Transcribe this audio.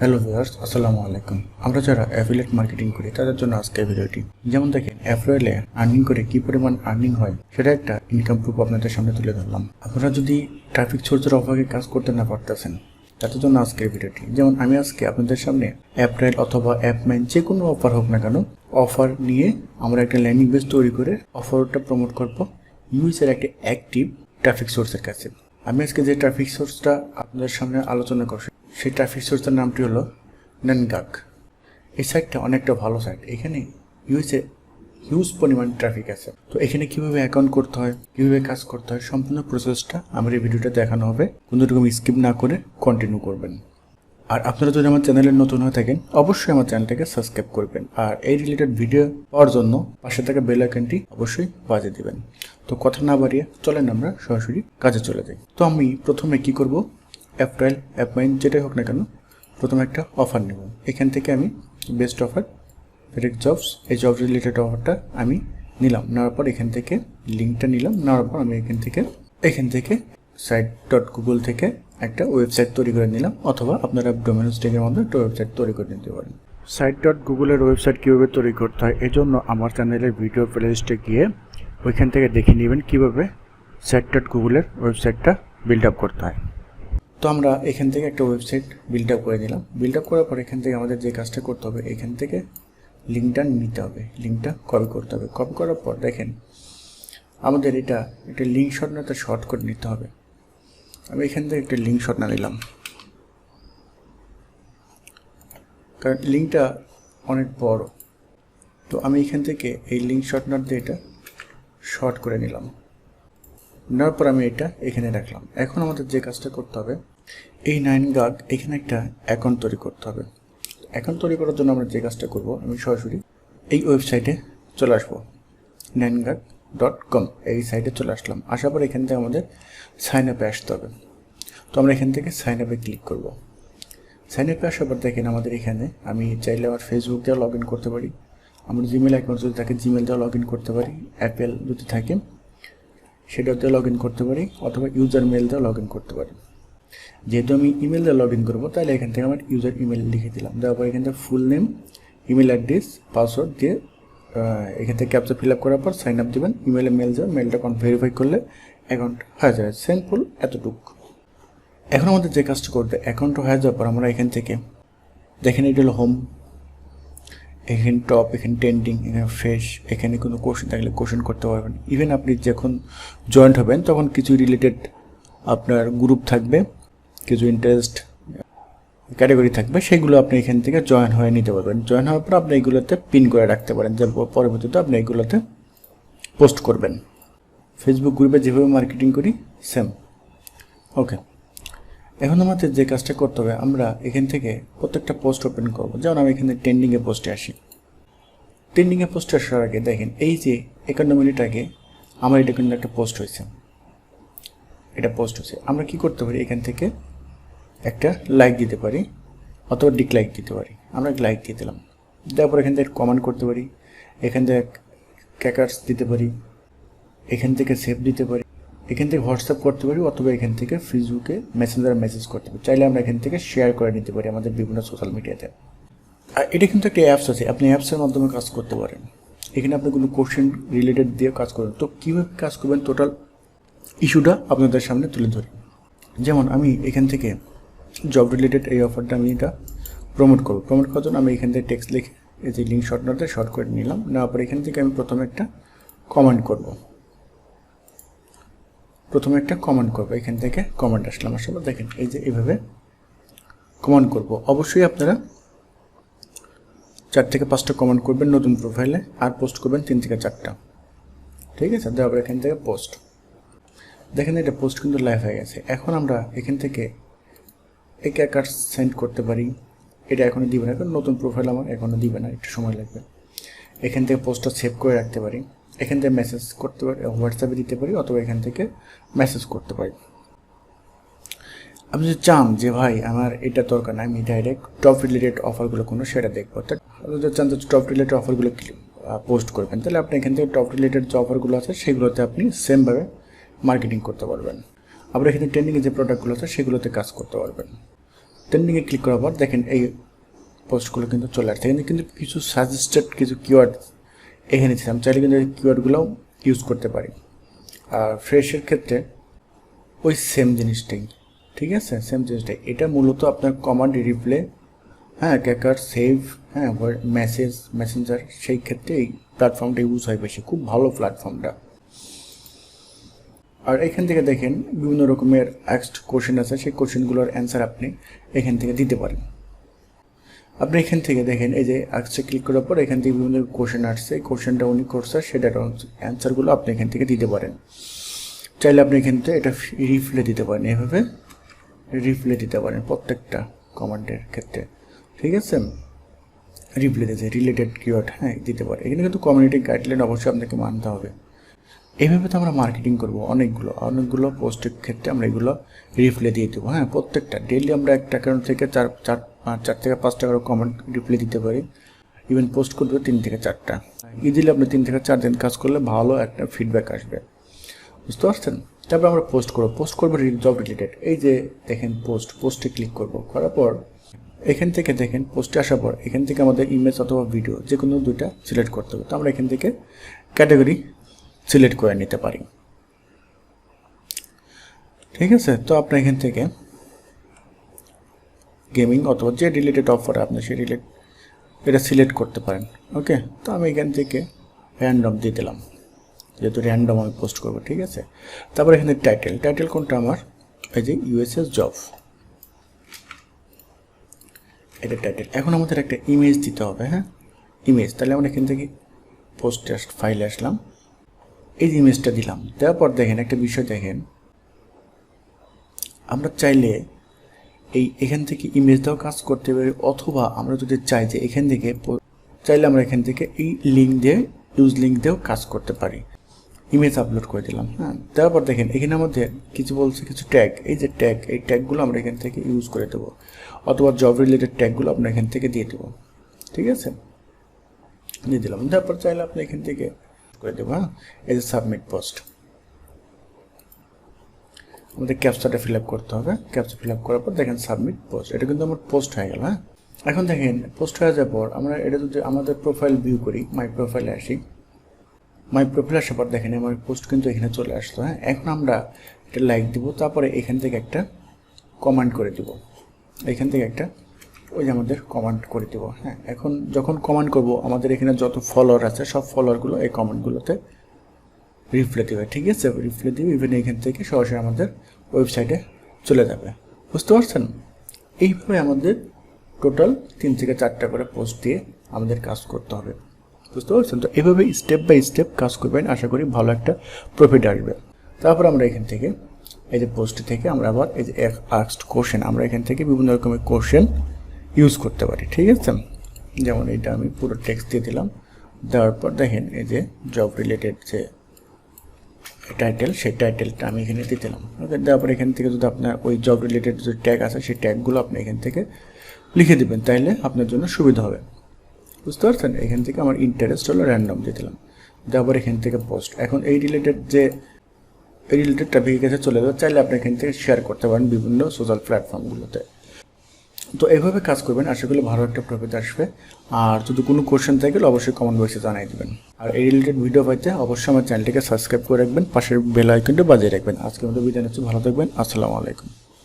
Hello viewers আসসালামু আলাইকুম। আমরা যারা অ্যাফিলেট মার্কেটিং করি, তাদের জন্য আজকে ভিডিওটি। যেমন দেখেন অ্যাফ্রয়েলে আর্নিং করে কি পরিমাণ আর্নিং হয়, সেটা একটা ইনকাম প্রুফ আপনাদের সামনে তুলে ধরলাম। আপনারা যদি ট্রাফিক সোর্সের অভাবে কাজ করতে না পারতেছেন, তাদের জন্য আজকের ভিডিওটি। যেমন আমি আজকে আপনাদের সামনে অ্যাপ্রাইল অথবা অ্যাপম্যান যে কোনো অফার হোক না কেন অফার নিয়ে আমরা একটা ল্যান্ডিং পেজ তৈরি করে অফারটা প্রমোট করব ইউএসের একটা অ্যাক্টিভ ট্রাফিক সোর্সের কাছে। আমি আজকে যে ট্রাফিক সোর্সটা আপনাদের সামনে আলোচনা করছি সেই ট্রাফিক সোর্সের নামটি হলো নানগাক। এই সাইটটা অনেকটা ভালো সাইট এখানে ইউএসএ হিউজ পরিমাণ ট্রাফিক আছে। তো এখানে কীভাবে অ্যাকাউন্ট করতে হয়, কীভাবে কাজ করতে হয়, সম্পূর্ণ প্রসেসটা আমার এই ভিডিওটা দেখানো হবে। কোনো রকম স্কিপ না করে কন্টিনিউ করবেন। আর আপনারা যদি আমার চ্যানেলে নতুন হয়ে থাকেন, অবশ্যই আমার চ্যানেলটাকে সাবস্ক্রাইব করবেন। আর এই রিলেটেড ভিডিও পাওয়ার জন্য পাশে থাকা বেল আইকনটি অবশ্যই বাজে দিবেন। তো কথা না বাড়িয়ে চলেন আমরা সরাসরি কাজে চলে যাই। তো আমি প্রথমে কি করব? অ্যাপ্রাইল অ্যাপমাইন যেটাই হোক না কেন, প্রথমে একটা অফার নেব। এখান থেকে আমি বেস্ট অফার ডিরেক্ট জবস এই জব রিলেটেড অফারটা আমি নিলাম। নেওয়ার পর এখান থেকে লিঙ্কটা নিলাম। নেওয়ার পর আমি এখান থেকে এখান থেকে সাইট ডট গুগল থেকে একটা ওয়েবসাইট তৈরি করে নিলাম, অথবা আপনারা ডোমিনোস টেকের মধ্যে একটা ওয়েবসাইট তৈরি করে নিতে পারেন। সাইট ডট গুগলের ওয়েবসাইট কীভাবে তৈরি করতে হয় এই জন্য আমার চ্যানেলের ভিডিও প্লেলিস্টে গিয়ে ওইখান থেকে দেখে নেবেন কীভাবে সাইট ডট গুগলের ওয়েবসাইটটা বিল্ড আপ করতে হয়। তো আমরা এখান থেকে একটা ওয়েবসাইট বিল্ড আপ করে নিলাম। বিল্ড আপ করার পর এখান থেকে আমাদের যে কাজটা করতে হবে, এখান থেকে লিঙ্কটা নিতে হবে। লিঙ্কটা কপি করতে হবে। কপি করার পর দেখেন, আমাদের এটা, একটা লিঙ্ক শট শর্ট করে নিতে হবে। আমি এখান থেকে একটা লিঙ্ক শট না নিলাম। কারণ লিঙ্কটা অনেক বড়। তো আমি এখান থেকে এই লিঙ্ক শট নাট দিয়ে এটা শর্ট করে নিলাম। নেওয়ার পর আমি এটা এখানে রাখলাম। এখন আমাদের যে কাজটা করতে হবে এই নাইন গাগ এখানে একটা অ্যাকাউন্ট তৈরি করতে হবে। অ্যাকাউন্ট তৈরি করার জন্য আমরা যে কাজটা করব, আমি সরাসরি এই ওয়েবসাইটে চলে আসব। নাইন ডট কম, এই সাইটে চলে আসলাম। আসার পর এখান থেকে আমাদের সাইন আপে আসতে হবে। তো আমরা এখান থেকে সাইন আপে ক্লিক করব। সাইন আপে আসার পর দেখেন আমাদের এখানে আমি চাইলে আমার ফেসবুক দিয়ে লগ ইন করতে পারি। আমার জিমেল অ্যাকাউন্ট যদি থাকে জিমেল দিয়ে লগ ইন করতে পারি। অ্যাপেল যদি থাকে সেটাতে লগ ইন করতে পারি। অথবা ইউজার মেল দিয়ে লগ ইন করতে পারি। যেহেতু আমি ইমেল দিয়ে লগ ইন করব, তাহলে এখান থেকে আমার ইউজার ইমেল লিখে দিলাম। দেওয়ার পর এখান থেকে full name email address password দিয়ে এখান থেকে ক্যাপচা ফিল আপ করার পর সাইন আপ দেবেন। ইমেলে মেল যাবে মেলটা কন ভেরিফাই করলে অ্যাকাউন্ট হয়ে যাবে। সিম্পল এতটুক। এখন আমাদের যে কাজটা করতে অ্যাকাউন্ট হয়ে যাওয়ার পর আমরা এখান থেকে দেখেন এটা হলো হোম এখানে টপ এখানে ট্রেন্ডিং এখানে ফ্রেশ এখানে কোনো কোশ্চেন থাকলে কোশ্চেন করতে পারবেন। ইভেন আপনি যখন জয়েন্ট হবেন, তখন কিছু রিলেটেড আপনার গ্রুপ থাকবে। কিছু ইন্টারেস্ট ক্যাটাগরি থাকবে, সেগুলো আপনি এখান থেকে জয়েন হয়ে নিতে পারবেন। জয়েন হওয়ার পর আপনি এগুলোতে পিন করে রাখতে পারেন, যে পরবর্তীতে আপনি এগুলোতে পোস্ট করবেন। ফেসবুক গ্রুপে যেভাবে মার্কেটিং করি সেম ওকে এখন আমাদের যে কাজটা করতে হবে, আমরা এখান থেকে প্রত্যেকটা পোস্ট ওপেন করব। যেমন আমি এখানে ট্রেন্ডিংয়ে পোস্টে আসি। ট্রেন্ডিংয়ে পোস্টে আসার আগে দেখেন, এই যে একান্ন মিনিট আগে আমার এটা কিন্তু একটা পোস্ট হয়েছে। এটা পোস্ট হয়েছে। আমরা কি করতে পারি এখান থেকে? একটা লাইক দিতে পারি, অথবা ডিকলাইক দিতে পারি। আমরা লাইক দিয়ে দিলাম। তারপর এখান থেকে কমেন্ট করতে পারি, এখান থেকে ক্যাকার্স দিতে পারি, এখান থেকে সেভ দিতে পারি, এখান থেকে হোয়াটসঅ্যাপ করতে পারি, অথবা এখান থেকে ফেসবুকে মেসেঞ্জারে মেসেজ করতে পারি। চাইলে আমরা এখান থেকে শেয়ার করে নিতে পারি আমাদের বিভিন্ন সোশ্যাল মিডিয়াতে আর এটা কিন্তু একটা অ্যাপস আছে, আপনি অ্যাপসের মাধ্যমে কাজ করতে পারেন। এখানে আপনি কোনো কোশ্চেন রিলেটেড দিয়ে কাজ করবেন তো কীভাবে কাজ করবেন? টোটাল ইস্যুটা আপনাদের সামনে তুলে ধরি। যেমন আমি এখান থেকে জব রিলেটেড এই অফারটা আমি এটা প্রমোট করব। প্রমোট করার জন্য আমি এখান থেকে টেক্সট লিখে এই যে লিঙ্ক শর্ট নোটে শর্ট করে নিলাম। নেওয়ার পর এখান থেকে আমি প্রথমে একটা কমেন্ট করব। প্রথমে একটা কমেন্ট করব। এখান থেকে কমেন্ট আসলাম আসলে দেখেন, এই যে এইভাবে কমেন্ট করব। অবশ্যই আপনারা চার থেকে পাঁচটা কমেন্ট করবেন নতুন প্রোফাইলে আর পোস্ট করবেন তিন থেকে চারটা। ঠিক আছে? দেওয়ার এখান থেকে পোস্ট দেখেন, এটা পোস্ট কিন্তু লাইভ হয়ে গেছে। এখন আমরা এখান থেকে একে একার সেন্ড করতে পারি। এটা এখনও দিবে না, কারণ নতুন প্রোফাইল আমার এখনও দিবে না, একটু সময় লাগবে। এখান থেকে পোস্টটা সেভ করে রাখতে পারি। এখান থেকে মেসেজ করতে পারি হোয়াটসঅ্যাপে দিতে পারি, অথবা এখান থেকে মেসেজ করতে পারি। আপনি যদি চান যে, ভাই, আমার এটা দরকার না আমি ডাইরেক্ট টপ রিলেটেড অফারগুলো কোনো সেটা দেখব। অর্থাৎ আপনি যদি চান যে টপ রিলেটেড অফারগুলো পোস্ট করবেন, তাহলে আপনি এখান থেকে টপ রিলেটেড যে অফারগুলো আছে, সেগুলোতে আপনি সেমভাবে মার্কেটিং করতে পারবেন। আবার এখানে ট্রেন্ডিংয়ে যে প্রোডাক্টগুলো আছে, সেগুলোতে কাজ করতে পারবেন। ট্রেন্ডিংয়ে ক্লিক করার পর দেখেন এই পোস্টগুলো কিন্তু চলে আসছে। এখানে কিন্তু কিছু সাজেস্টেড কিছু কিওয়ার্ড এখানে ছিলাম চাইলে কিন্তু এই কিওয়ার্ডগুলোও ইউজ করতে পারি। আর ফ্রেশের ক্ষেত্রে ওই সেম জিনিসটাই, ঠিক আছে? সেম জিনিসটাই। এটা মূলত আপনার কমান্ড রিপ্লে হ্যাঁ ক্যাকার সেভ হ্যাঁ মেসেজ মেসেঞ্জার সেই ক্ষেত্রে এই প্ল্যাটফর্মটা ইউজ হয় বেশি। খুব ভালো প্ল্যাটফর্মটা আর এখান থেকে দেখেন বিভিন্ন রকমের অ্যাক্সড কোশ্চেন আছে। সেই কোশ্চেনগুলোর অ্যান্সার আপনি এখান থেকে দিতে পারেন। আপনি এখান থেকে দেখেন, এই যে আজকে ক্লিক করার পর এখান থেকে বিভিন্ন কোশ্চেন আসছে। কোশ্চেনটা উনি করছে, সেটার অ্যান্সারগুলো আপনি এখান থেকে দিতে পারেন। চাইলে আপনি এখান থেকে এটা রিফ্লে দিতে পারেন এভাবে। রিপ্লে দিতে পারেন প্রত্যেকটা কমান্ডের ক্ষেত্রে। ঠিক আছে? রিপ্লে দিতে রিলেটেড কিওয়ার্ড হ্যাঁ দিতে পারে। এখানে কিন্তু কমিউনিটি গাইডলাইন অবশ্যই আপনাকে মানতে হবে। এইভাবে তো আমরা মার্কেটিং করব, অনেকগুলো অনেকগুলো পোস্টের ক্ষেত্রে আমরা এগুলো রিপ্লে দিয়ে দেবো হ্যাঁ প্রত্যেকটা ডেলি আমরা একটা অ্যাকাউন্ট থেকে চার চার, পাঁচ, চার থেকে পাঁচ টাকার কমেন্ট রিপ্লে দিতে পারি ইভেন পোস্ট করবে তিন থেকে চারটা। ইজিলি আপনি তিন থেকে চার দিন কাজ করলে ভালো একটা ফিডব্যাক আসবে। বুঝতে পারছেন? তারপর আমরা পোস্ট করব পোস্ট করব জব রিলেটেড এই যে দেখেন পোস্ট পোস্টে ক্লিক করব, করার পর এখান থেকে দেখেন পোস্টে আসার পর এখান থেকে আমাদের ইমেজ অথবা ভিডিও যে কোনো দুইটা সিলেক্ট করতে হবে। তো আমরা এখান থেকে ক্যাটাগরি সিলেক্ট করে নিতে পারি। ঠিক আছে? তো আপনার এখান থেকে গেমিং অথবা যে রিলেটেড অফার আপনি সেই রিলেট এটা সিলেক্ট করতে পারেন। ওকে তো আমি এখান থেকে র্যান্ডম দিয়ে দিলাম। যেহেতু র্যান্ডম আমি পোস্ট করব, ঠিক আছে? তারপর এখানে টাইটেল টাইটেল কোনটা আমার? এই যে ইউএসএস জব এটা টাইটেল এখন আমাদের একটা ইমেজ দিতে হবে হ্যাঁ? ইমেজ তাহলে আমরা এখান থেকে পোস্ট ফাইলে আসলাম। এই যে ইমেজটা দিলাম তারপর দেখেন, একটা বিষয় দেখেন। আমরা চাইলে এই এখান থেকে ইমেজ ইমেজটাও কাজ করতে পারি, অথবা আমরা যদি চাই যে এখান থেকে চাইলে আমরা এখান থেকে এই লিঙ্ক দিয়ে ইউজ লিঙ্ক দিয়েও কাজ করতে পারি। ইমেজ আপলোড করে দিলাম হ্যাঁ। তারপর দেখেন এখানে আমাদের কিছু বলছে, কিছু ট্যাগ এই যে ট্যাগ এই ট্যাগগুলো আমরা এখান থেকে ইউজ করে দেবো। অথবা জব রিলেটেড ট্যাগগুলো আমরা এখান থেকে দিয়ে দেবো। ঠিক আছে? দিয়ে দিলাম। তারপর চাইলে আপনি এখান থেকে করে দেবো। এই যে সাবমিট পোস্ট আমাদের ফিল করতে হবে। ফিল করার পর দেখেন সাবমিট পোস্ট এটা কিন্তু আমার পোস্ট হয়ে গেল হ্যাঁ? এখন দেখেন পোস্ট হয়ে যাওয়ার পর আমরা এটা যদি আমাদের প্রোফাইল ভিউ করি মাই প্রোফাইলে আসি। মাই প্রোফাইল আসার পর দেখেন, আমার পোস্ট কিন্তু এখানে চলে আসলো হ্যাঁ? এখন আমরা এটা লাইক দিব, তারপরে এখান থেকে একটা কমেন্ট করে দিব। এখান থেকে একটা ওই আমাদের কমান্ড করে দিব হ্যাঁ। এখন যখন কমান্ড করব, আমাদের এখানে যত ফলোয়ার আছে, সব ফলোয়ারগুলো এই কমান্ডগুলোতে রিপ্লে দেবে, ঠিক আছে? রিপ্লে দিবে ইভেন এখান থেকে সরাসরি আমাদের ওয়েবসাইটে চলে যাবে। বুঝতে পারছেন? এইভাবে আমাদের টোটাল তিন থেকে চারটা করে পোস্ট দিয়ে আমাদের কাজ করতে হবে। বুঝতে পারছেন? তো এভাবে স্টেপ বাই স্টেপ কাজ করবেন, আশা করি ভালো একটা প্রফিট আসবে। তারপর আমরা এখান থেকে, এই যে পোস্ট থেকে আমরা আবার এই যে আক্সড কোশ্চেন আমরা এখান থেকে বিভিন্ন রকমের কোশ্চেন ইউজ করতে পারি, ঠিক আছে? যেমন এটা আমি পুরো টেক্সট দিয়ে দিলাম। দেওয়ার পর দেখেন এই যে জব রিলেটেড যে টাইটেল সেই টাইটেলটা আমি এখানে দিয়ে দিলাম। ওকে দেওয়ার পর এখান থেকে যদি আপনার ওই জব রিলেটেড যে ট্যাগ আছে, সেই ট্যাগগুলো আপনি এখান থেকে লিখে দেবেন, তাইলে আপনার জন্য সুবিধা হবে। বুঝতে পারছেন? এখান থেকে আমার ইন্টারেস্ট হলো র্যান্ডম দিয়ে দিলাম। দেওয়ার এখান থেকে পোস্ট এখন এই রিলেটেড যে, এই রিলেটেড টপিকের কাছে চলে যাবে চাইলে আপনি এখান থেকে শেয়ার করতে পারেন বিভিন্ন সোশ্যাল প্ল্যাটফর্মগুলোতে তো এভাবে কাজ করবেন, আশা করি ভালো একটা প্রফিট আসবে। আর যদি কোনো কোয়েশ্চেন থাকে, অবশ্যই কমেন্ট বক্সে জানাই দেবেন। আর এই রিলেটেড ভিডিও পাইতে অবশ্যই আমার চ্যানেলটিকে সাবস্ক্রাইব করে রাখবেন, পাশের বেল আইকনটা বাজিয়ে রাখবেন। আজকে মতো বিদায় নিচ্ছি, ভালো থাকবেন, আসসালামু আলাইকুম।